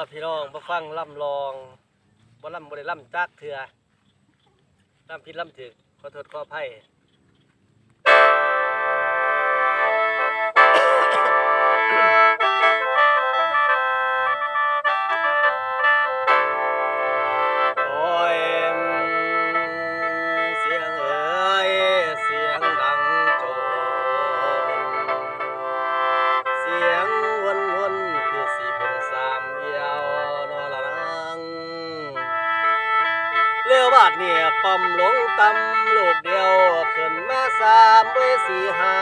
อพี่น้องมาฟังล่ำลองบ่ล่ำบ่ได้ล่ำจักเถื่อล่ำผิดล่ำถึกขอโทษขออภัย เลี้ยวบาดเนี่ยปั๊มลงตำลูกเดียว ขึ้นมาสามเวสี่ห้า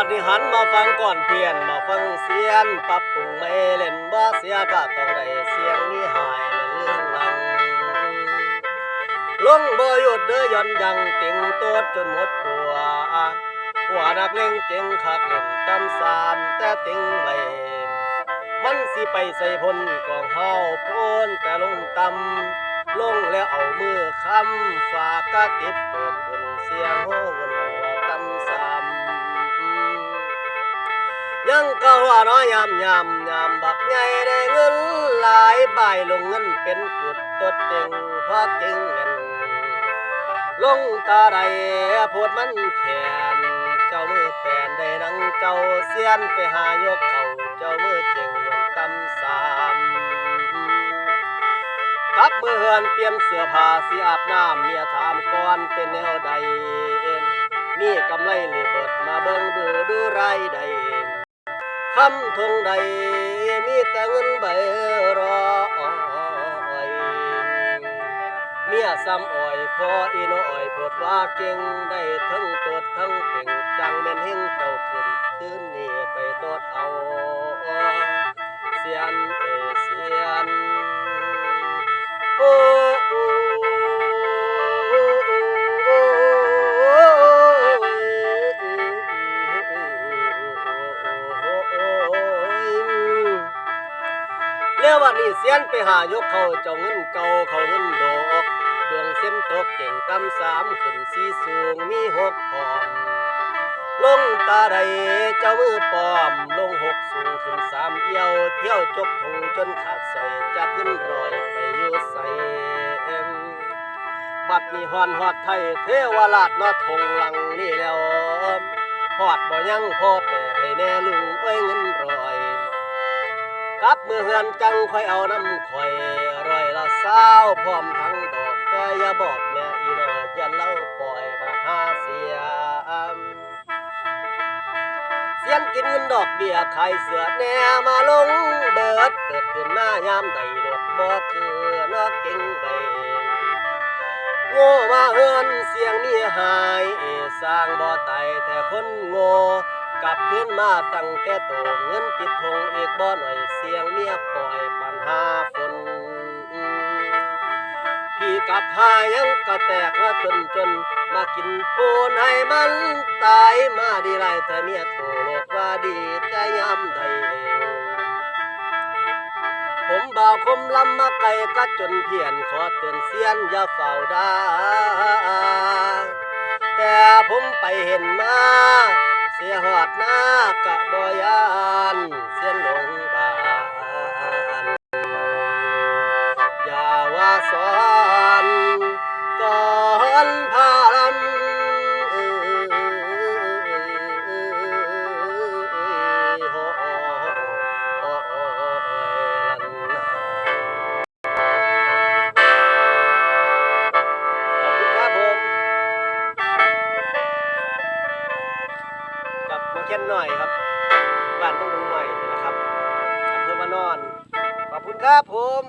แล้ววันนี้หันมาฟังก่อนเพียนมาฟังเสียนปรับปรุงไม่เล่นบ่เสียก็ต้องได้เสียงนี้หายและเรื่องลังลงบ่หยุดเด้อย้อนยังต็งตัวจนหมดตัวหัวนักเล่งเก่งขับเล่นตำสามแต่ต็งไว้มันสิไปใส่พลกองเฮาพ้นแต่ลงตำลงแล้วเอามือค้ำฝากกระติบเปิดขึ้นเสียงโหวน ยังก็ว่าน้อยยำยำยำบักใหญ่ได้เงินหลายใบลงเงินเป็นจุดตดเต็งพราะเก่งเงิน ลงตาใดโพดมันแขน เจ้ามือแปนได้นังเจ้าเสียนไปหายกเขาเจ้ามือเจงยนตำสามกับมือเฮือนเปลี่ยนเสื้อผ้าสีอาบน้ำเมียถามก่อนเป็นแนวใดมีกำไรหรือเบิดมาเบิ่งดูดูไรใด คำทงใดมีแต่เงินใบรอยเมียซ้ำอ่อยพออีน้อยปวดว่าเก่งได้ทั้งตดทั้งเป่งจังแม่นเฮงเจ้าขึ้นคืนนี้ไปตดเอาเสียน เรียกว่านี่เสียนไปหายกเขาเจ้าเงินเก่าเขาเงินดอกดวงเส้นตกเก่งตำสามขึ้นสีสูงมีหกพร้อมลงตาใดเจ้ามือปลอม ลงหกสูงขึ้นสามเอียว เที่ยวจกทงจนขาดใส่จับขึ้นรอยไปอยู่ใส่เอ็มบัดนี้ฮอนฮอดไทยเทวราชนอทงหลังนี่แล้วฮอดบ่ยังพ่อแปรให้แน่ลุงเอ้ยเงิน ลับมือเฮือนจังคอยเอาน้ำข่อยร้อยละสาวพร้อมทั้งดอกแต่อย่าบอกแม่อีนอยอย่าเล่าปล่อยมาหาเสียมเสียนกินเงินดอกเบี้ยขายเสือแน่มาลงเบิดเปิดขึ้นมายามใดรถบ่คือนอกเก่งไปโง่มาเฮือนเสียงนี่หายเอสร้างบ่อไตแต่คนโง่ กลับขึ้นมาตั้งแต่โตเงินติดทงอีกบ่หน่อยเสียงเมียปล่อยปัญหาฝนพี่กับหายังก็แตกมาจนจนมากินโพนให้มันตายมาดีไรแต่เมียโตโลดว่าดีแต่ยามใดผมบ่าวคมลำมาไกลก็จนเพียนขอเตือนเสียนอย่าเฝ้าดาแต่ผมไปเห็นมา สียหอดหน้ากะบอยานเสียนหลงบานอย่าว่าสอน ครับผม